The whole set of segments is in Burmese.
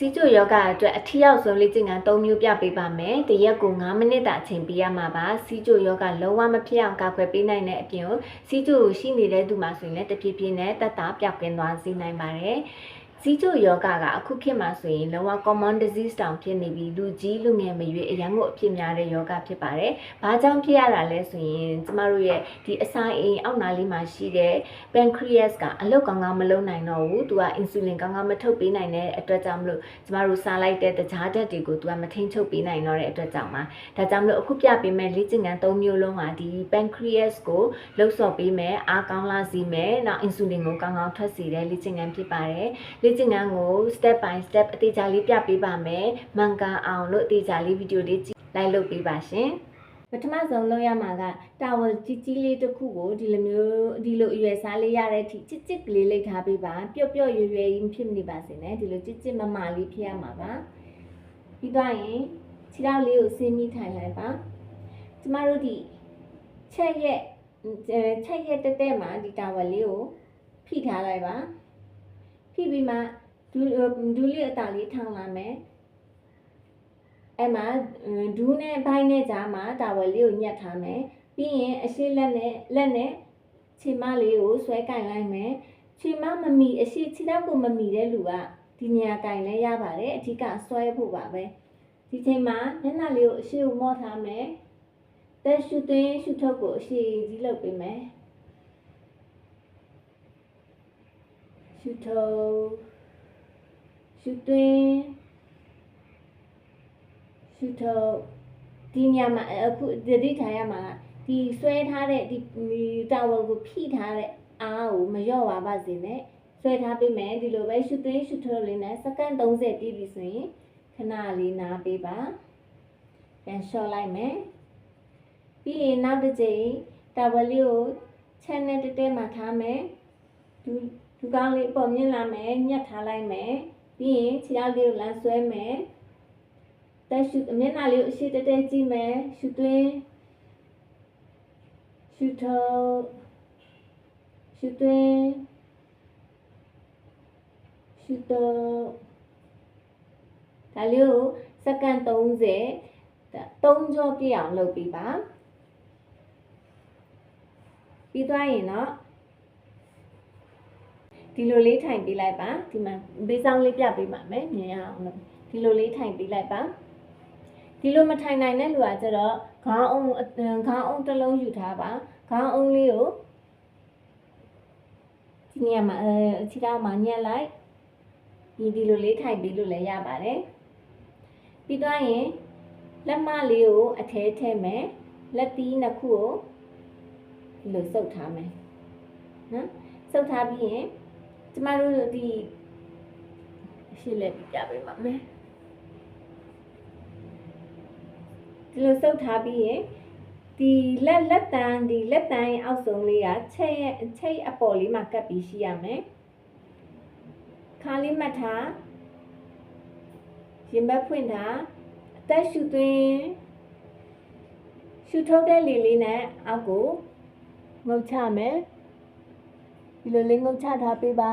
စီချိုယောဂအတွက်အထီရောက်ဆုံးလေ့ကျင့်ခန်း၃မျိုးပြပေးပါမယ်။တရက်ကို9မိနစ်တာအချိန်ပေးရမှာပါ။စီချိုယောဂလုံးဝမဖြစ်အောင်ကာကွယ်ပေးနိုင်တဲ့အပြင်ကိုစီချိုကိုရှိနေတဲ့သူမှဆိုရင်လည်းတဖြည်းဖြည်းနဲ့တက်တာပြောက်ကင်းသွားစေနိုင်ပါတယ်။ စီချိုယောဂကအခုခေတ်မှာဆိုရင်လုံးဝ common disease တောင်ဖြစ်နေပြီးလူကြီးလူငယ်မရွေးအရန်ကိုအဖြစ်များတဲ့ယောဂဖြစ်ပါတယ်။ဘာကြောင့်ဖြစ်ရတာလဲဆိုရင်ကျမတို့ရဲ့ဒီအစာအိမ်အောက်နာလေးမှာရှိတဲ့ pancreas ကအလုပ်ကောင်းကောင်းမလုပ်နိုင်တော့ဘူး။ तू က insulin ကောင်းကောင်းမထုတ်ပေးနိုင်တဲ့အတွက်ကြောင့်မလို့ကျမတို့စားလိုက်တဲ့တခြားဓာတ်တွေကို तू ကမထိန်ချုပ်ပေးနိုင်တော့တဲ့အတွက်ကြောင့်ပါ။ဒါကြောင့်မလို့အခုပြပေးမဲ့လေ့ကျင့်ခန်း၃မျိုးလုံးဟာဒီ pancreas ကိုလှုပ်ဆော်ပေးမယ်အားကောင်းလာစေမယ်။နောက် insulin ကိုကောင်းကောင်းထွက်စေတဲ့လေ့ကျင့်ခန်းဖြစ်ပါတယ်။လေ့ကျင့်ခန်းကို step by step အသေးချာလေးပြပေးပါမယ်။မှန်ကန်အောင်လို့အသေးချာလေးဗီဒီယိုလေးကြည့်လိုက်လုပ်ပေးပါရှင်။ပထမဆုံးလုပ်ရမှာကတာဝယ်ကြီးကြီးလေးတစ်ခုကိုဒီလိုမျိုးဒီလိုအရွယ်စားလေးရတဲ့အထိချစ်ချစ်ကလေးလိတ်ထားပေးပါပျော့ပျော့ရွယ်ရွယ်ကြီးဖြစ်မနေပါစေနဲ့ဒီလိုချစ်ချစ်မမလေးဖြစ်ရမှာပါပြီးတော့ရင်ခြေထောက်လေးကိုဆင်းမိထိုင်လိုက်ပါကျမတို့ဒီချက်ရက်အဲချက်ရက်တက်တက်မှာဒီတာဝယ်လေးကိုဖိထားလိုက်ပါ ဖိပြီးမှဒူဒူလေးအတာလေးထောင်လာမယ်အဲ့မှာအင်းဒူးနဲ့ဘိုင်းနဲ့ကြားမှာတာဝယ်လေးကိုညှက်ထားမယ်ပြီးရင်အရှိလက်နဲ့လက်နဲ့ခြေမလေးကိုဆွဲကင်လိုက်မယ်ခြေမမမီအရှိခြေထောက်ကိုမမီတဲ့လူကဒီနေရာကင်လဲရပါတယ်အဓိကဆွဲဖို့ပါပဲဒီချိန်မှာမျက်နှာလေးကိုအရှိကိုမော့ထားမယ်တက်ရှုသွင်းရှုထုတ်ကိုအရှိကြီးလုပ်ပေးမယ် ရှုထုတ်ရှုသွင်းရှုထုတ်ဒီညမှာအခုတတိထားရမှာကဒီဆွဲထားတဲ့ဒီဒီတာဝယ်ကိုဖိထားတဲ့အားကိုမလျော့ပါပါစေနဲ့ဆွဲထားပေးမယ်ဒီလိုပဲရှုသွင်းရှုထုတ်လေးနဲ့စက္ကန့်30တိပြီဆိုရင်ခဏလေးနားပေးပါပြန်လျှော့လိုက်မယ်ပြီးရင်နောက်တစ်ကြိမ်တာဝယ်လေးကိုချက်နဲ့တက်တက်မှထားမယ်ဒူ ဒူကောင်းလေးပေါ်မြင့်လာမယ်ညှက်ထားလိုက်မယ်ပြီးရင်ခြေထောက်လေးကိုလမ်းဆွဲမယ်တက်ရှုမျက်နှာလေးကိုအရှိတက်တက်ကြည့်မယ်ရှုသွင်းရှုထုတ်ရှုသွင်းရှုထုတ်ဒါလေးကိုစက္ကန့်30ဒါ3ကြောပြည့်အောင်လုပ်ပြီးပါပြီးသွားရင်တော့ ဒီလိုလေးထိုင်ပေးလိုက်ပါဒီမှာဘေးဆောင်လေးပြပေးပါမယ်မြင်ရအောင်လို့ဒီလိုလေးထိုင်ပေးလိုက်ပါဒီလိုမထိုင်နိုင်တဲ့လူကကျတော့ခေါင်းအုံးအခေါင်းအုံးတစ်လုံးယူထားပါခေါင်းအုံးလေးကိုဒီနေရာမှာအဲခြေထောက်မှာညှက်လိုက်ဒီဒီလိုလေးထိုင်ပြီးလို့လည်းရပါတယ်ပြီးသွားရင်လက်မလေးကိုအထဲထည့်မယ်လက်သီးနှစ်ခုကိုဒီလိုစုပ်ထားမယ်နော်စုပ်ထားပြီးရင် ကျမတို့ဒီရှေ့လက်ပြပြပေးပါမယ်ဒီလိုစုပ်ထားပြီးရင်ဒီလက်လက်တန်းဒီလက်တန်းရဲ့အောက်ဆုံးလေးကချက်ရဲ့ချက်ရဲ့အပေါ်လေးမှာကပ်ပြီးရှိရမယ်ခါလေးမှတ်ထားရင်ဘတ်ဖွင့်ထားအသက်ရှူသွင်းရှူထုတ်တဲ့လေလေးနဲ့အောက်ကိုငုတ်ချမယ် ဒီလိုလေးငုတ်ချထားပေးပါ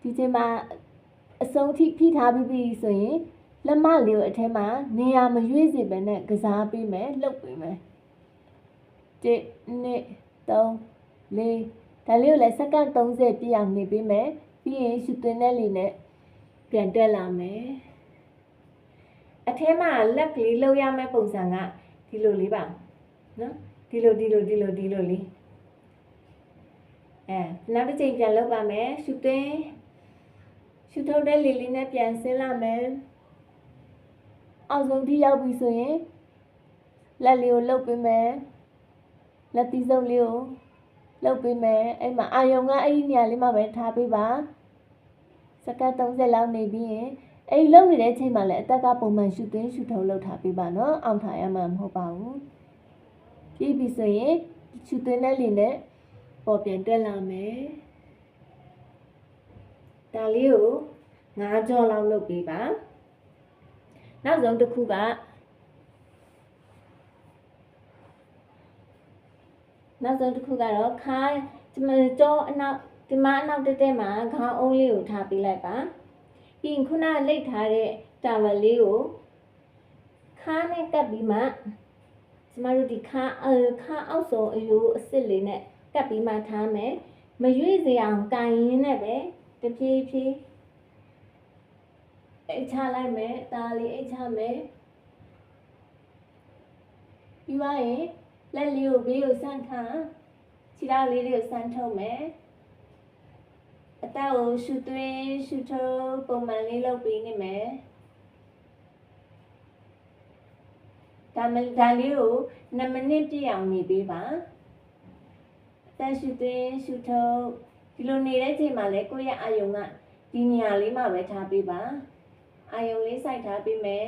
ဒီချိန်မှာအဆုံးထိဖိထားပြီးပြီဆိုရင်လက်မလေးကိုအထဲမှာနေရာမရွေးစေဘဲနဲ့ကစားပေးမယ်လှုပ်ပေးမယ်1 2 3 4ဒါလေးကိုလည်းစက္ကန့်30ပြည့်အောင်နေပေးမယ်ပြီးရင်ရှူသွင်းတဲ့လေးနဲ့ပြန်တက်လာမယ်အထဲမှာလက်ကလေးလှုပ်ရမယ့်ပုံစံကဒီလိုလေးပါနော်ဒီလိုဒီလိုဒီလိုဒီလိုလေး အဲနောက်တစ်ချိန်ပြန်လှုပ်ပါမယ်ရှူသွင်းရှူထုတ်တဲ့လေးလေးနဲ့ပြန်ဆင်းလာမယ်အောက်ဆုံးထိရောက်ပြီဆိုရင်လက်လေးကိုလှုပ်ပေးမယ်လက်သီးစုပ်လေးကိုလှုပ်ပေးမယ်အဲ့မှာအာယုံကအဲ့ဒီနေရာလေးမှာပဲထားပေးပါစက္ကန့်30လောက်နေပြီးရင်အဲ့ဒီလှုပ်နေတဲ့အချိန်မှာလည်းအသက်ကပုံမှန်ရှူသွင်းရှူထုတ်လှုပ်ထားပေးပါနော်အောင်ထားရမှာမဟုတ်ပါဘူးပြည့်ပြီဆိုရင်ရှူသွင်းတဲ့လေနဲ့ ပေါ်ပြန်တက်လာမယ်ဒါလေးကို9ကြောလောက်လုပ်ပေးပါနောက်ဆုံးတစ်ခုကနောက်ဆုံးတစ်ခုကတော့ခါဒီမှာကြောအနောက်ဒီမှာအနောက်တက်တက်မှာခေါင်းအုံးလေးကိုထားပေးလိုက်ပါပြီးရင်ခုနကလိတ်ထားတဲ့တာဝယ်လေးကိုခါးနဲ့ကပ်ပြီးမှကျမတို့ဒီခါအခါအောက်ဆုံးအယိုးအစ်စ်လေးနဲ့ ကပ်ပြီးမှထားမယ်မရွေ့စေအောင်ကန်ရင်းနဲ့ပဲတဖြည်းဖြည်းအိတ်ချလိုက်မယ်ဒါလေးအိတ်ချမယ်ပြီးသွားရင်လက်လေးကိုဘေးကိုဆန့်ခါခြေထောက်လေးတွေကိုဆန့်ထုတ်မယ်အသက်ကိုရှူသွင်းရှူထုတ်ပုံမှန်လေးလုပ်ပေးနေမယ်ဒါမဒါလေးကို2မိနစ်ပြည့်အောင်နေပေးပါ အသက်ရှူသွင်းရှူထုတ်ဒီလိုနေတဲ့ချိန်မှာလည်းကိုယ့်ရဲ့အာယုံကဒီနေရာလေးမှာပဲထားပေးပါအာယုံလေးစိုက်ထားပေးမယ်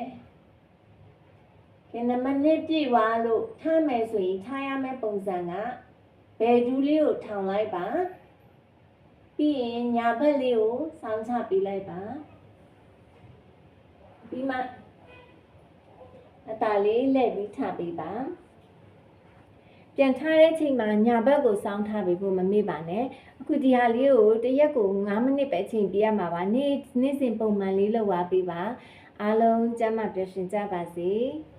ကဲ2မိနစ်ပြည့်သွားလို့ထားမယ်ဆိုရင်ထားရမယ့်ပုံစံကဘယ်ဒူးလေးကိုထောင်လိုက်ပါပြီးရင်ညာဘက်လေးကိုစောင်းချပေးလိုက်ပါပြီးမှအตาလေးလှည့်ပြီးထပ်ပေး ပါပြန်ထားတဲ့ချိန်မှာညာဘက်ကိုစောင်းထားပေးဖို့မမေ့ပါနဲ့အခုဒီဟာလေးကိုတစ်ရက်ကို9မိနစ်ပဲချိန်ပြရမှာပါနေ့နေ့စဉ်ပုံမှန်လေးလုပ်ပါပေးပါအားလုံးကျန်းမာပျော်ရွှင်ကြပါစေ။